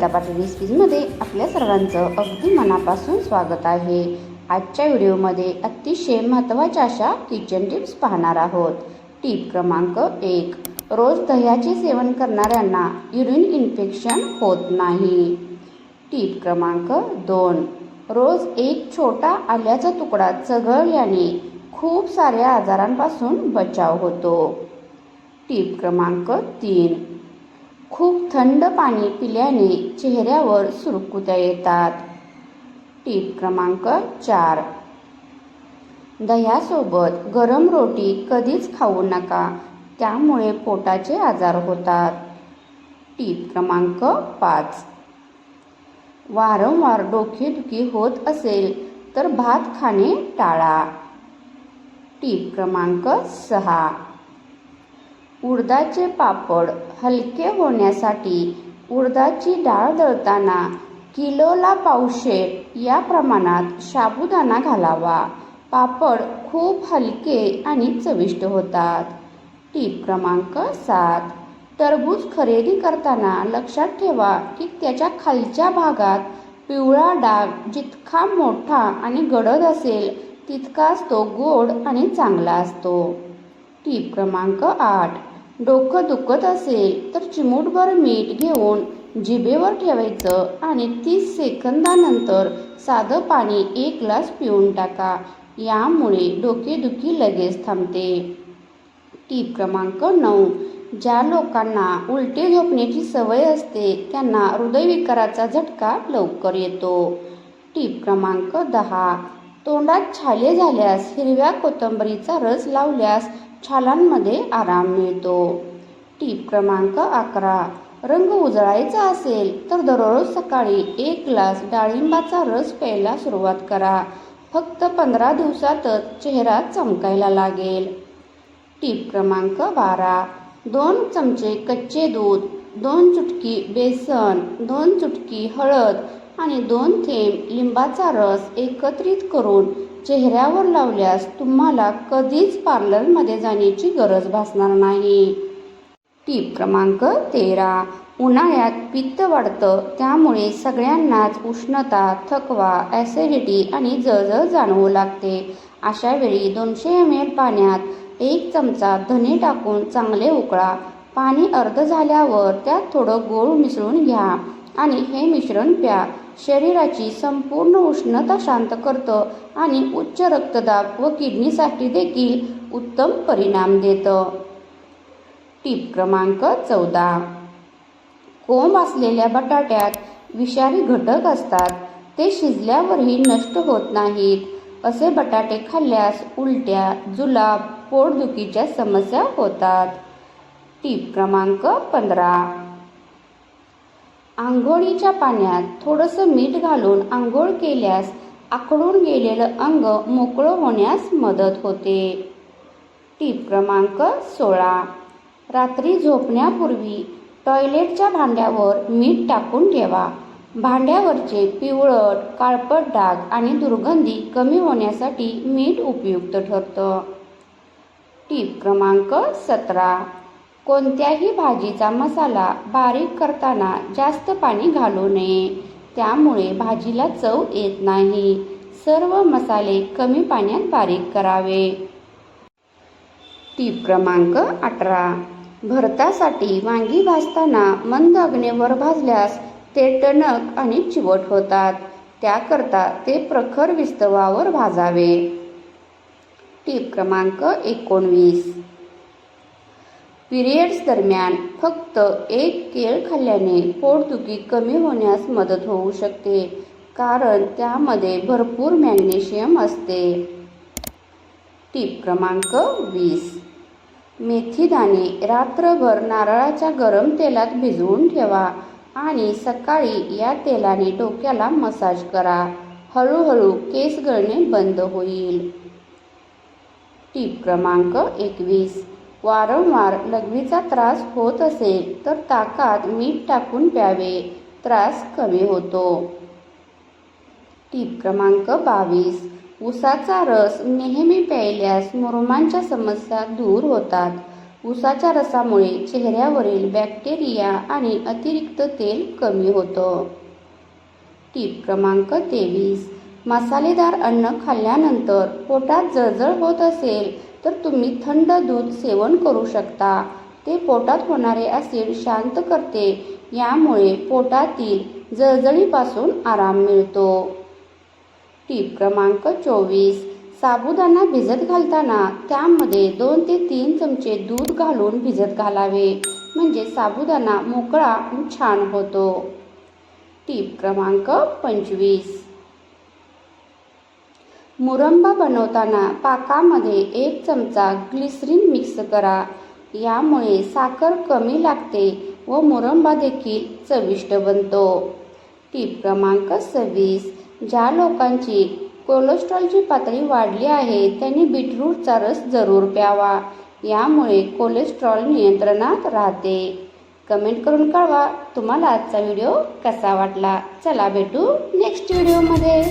कविता रेसिपीजमध्ये आपल्या सर्वांचं अगदी मनापासून स्वागत आहे. आजच्या व्हिडिओमध्ये अतिशय महत्त्वाच्या अशा किचन टिप्स पाहणार आहोत. टीप क्रमांक एक रोज दह्याचे सेवन करणाऱ्यांना युरिन इन्फेक्शन होत नाही. टीप क्रमांक दोन रोज एक छोटा आल्याचा तुकडा चघळल्याने खूप साऱ्या आजारांपासून बचाव होतो. टीप क्रमांक तीन खूप थंड पाणी पिल्याने चेहऱ्यावर सुरकुत्या येतात. टीप क्रमांक चार. दह्यासोबत गरम रोटी कधीच खाऊ नका त्यामुळे पोटाचे आजार होतात. टीप क्रमांक पाच. वारंवार डोकेदुखी होत असेल तर भात खाणे टाळा. टीप क्रमांक सहा. उडदाचे पापड हलके होण्यासाठी उडदाची डाळ दळताना किलोला पावशेर या प्रमाणात साबुदाणा घालावा. पापड खूप हलके आणि चविष्ट होतात. टीप क्रमांक सात. टरबूज खरेदी करताना लक्षात ठेवा की त्याच्या खालच्या भागात पिवळा डाग जितका मोठा आणि गडद असेल तितकाच तो गोड आणि चांगला असतो. टीप क्रमांक आठ. डोकं दुखत असेल तर चिमूटभर मीठ घेऊन जिभेवर ठेवायचं आणि तीस सेकंदानंतर साधं पाणी एक ग्लास पिऊन टाका. यामुळे डोकेदुखी लगेच थांबते. टीप क्रमांक नऊ. ज्या लोकांना उलटे झोपण्याची सवय असते त्यांना हृदयविकाराचा झटका लवकर येतो. टीप क्रमांक दहा. तोंडात छाले झाल्यास हिरव्या कोथिंबरीचा रस लावल्यास छालांमध्ये आराम मिळतो. टीप क्रमांक अकरा. रंग उजळायचा असेल तर दररोज सकाळी एक ग्लास डाळिंबाचा रस प्यायला सुरुवात करा. फक्त पंधरा दिवसातच चेहरा चमकायला लागेल. टीप क्रमांक बारा. दोन चमचे कच्चे दूध दोन चुटकी बेसन दोन चुटकी हळद आणि दोन थेंब लिंबाचा रस एकत्रित करून चेहऱ्यावर लावल्यास तुम्हाला कधीच पार्लरमध्ये जाण्याची गरज भासणार नाही. टीप क्रमांक तेरा. उन्हाळ्यात पित्त वाढतं त्यामुळे सगळ्यांनाच उष्णता थकवा ॲसिडिटी आणि जळजळ जाणवू लागते. अशा वेळी दोनशे एम एल पाण्यात एक चमचा धने टाकून चांगले उकळा. पाणी अर्ध झाल्यावर त्यात थोडं गोळ मिसळून घ्या आणि हे मिश्रण प्या. शरीराची संपूर्ण उष्णता शांत करतं आणि उच्च रक्तदाब व किडनीसाठी देखील उत्तम परिणाम देतं. टीप क्रमांक चौदा. कोंब असलेल्या बटाट्यात विषारी घटक असतात. ते शिजल्यावरही नष्ट होत नाहीत. असे बटाटे खाल्ल्यास उलट्या जुलाब पोटदुखीच्या समस्या होतात. टीप क्रमांक पंधरा. आंघोळीच्या पाण्यात थोडंसं मीठ घालून आंघोळ केल्यास आखडून गेलेलं अंग मोकळं होण्यास मदत होते. टीप क्रमांक सोळा. रात्री झोपण्यापूर्वी टॉयलेटच्या भांड्यावर मीठ टाकून ठेवा. भांड्यावरचे पिवळट काळपट डाग आणि दुर्गंधी कमी होण्यासाठी मीठ उपयुक्त ठरतं. टीप क्रमांक सतरा. कोणत्याही भाजीचा मसाला बारीक करताना जास्त पाणी घालू नये. त्यामुळे भाजीला चव येत नाही. सर्व मसाले कमी पाण्यात बारीक करावे. टीप क्रमांक अठरा. भरतासाठी वांगी भाजताना मंद अग्नीवर भाजल्यास ते टणक आणि चिवट होतात. त्याकरता ते प्रखर विस्तवावर भाजावे. टीप क्रमांक एकोणवीस. पिरियड्स दरम्यान फक्त एक केळ खाल्ल्याने पोटदुखी कमी होण्यास मदत होऊ शकते कारण त्यामध्ये भरपूर मॅग्नेशियम असते. टीप क्रमांक वीस. मेथी दाणे रात्रभर नारळाच्या गरम तेलात भिजवून ठेवा आणि सकाळी या तेलाने डोक्याला मसाज करा. हळूहळू केस गळणे बंद होईल. टीप क्रमांक एकवीस. वारंवार लघवीचा त्रास होत असेल तर ताकात मीठ टाकून प्यावे. त्रास कमी होतो. टीप क्रमांक बावीस. उसाचा रस नेहमी प्यायल्यास मुरुमांच्या समस्या दूर होतात. उसाच्या रसामुळे चेहऱ्यावरील बॅक्टेरिया आणि अतिरिक्त तेल कमी होतं. टीप क्रमांक तेवीस. मसालेदार अन्न खाल्ल्यानंतर पोटात जळजळ होत असेल तर तुम्ही थंड दूध सेवन करू शकता. ते पोटात होणारे ॲसिड शांत करते. यामुळे पोटातील जळजळीपासून आराम मिळतो. टीप क्रमांक चोवीस. साबुदाणा भिजत घालताना त्यामध्ये दोन ते तीन चमचे दूध घालून भिजत घालावे. म्हणजे साबुदाणा मोकळा आणि छान होतो. टीप क्रमांक पंचवीस. मुरंबा बनवताना पाकामध्ये एक चमचा ग्लिसरीन मिक्स करा. यामुळे साखर कमी लागते व मुरंबा देखील चविष्ट बनतो. टीप क्रमांक सव्वीस. ज्या लोकांची कोलेस्ट्रॉलची पातळी वाढली आहे त्यांनी बीटरूटचा रस जरूर प्यावा. यामुळे कोलेस्ट्रॉल नियंत्रणात राहते. कमेंट करून कळवा तुम्हाला आजचा व्हिडिओ कसा वाटला? चला भेटू नेक्स्ट व्हिडिओमध्ये.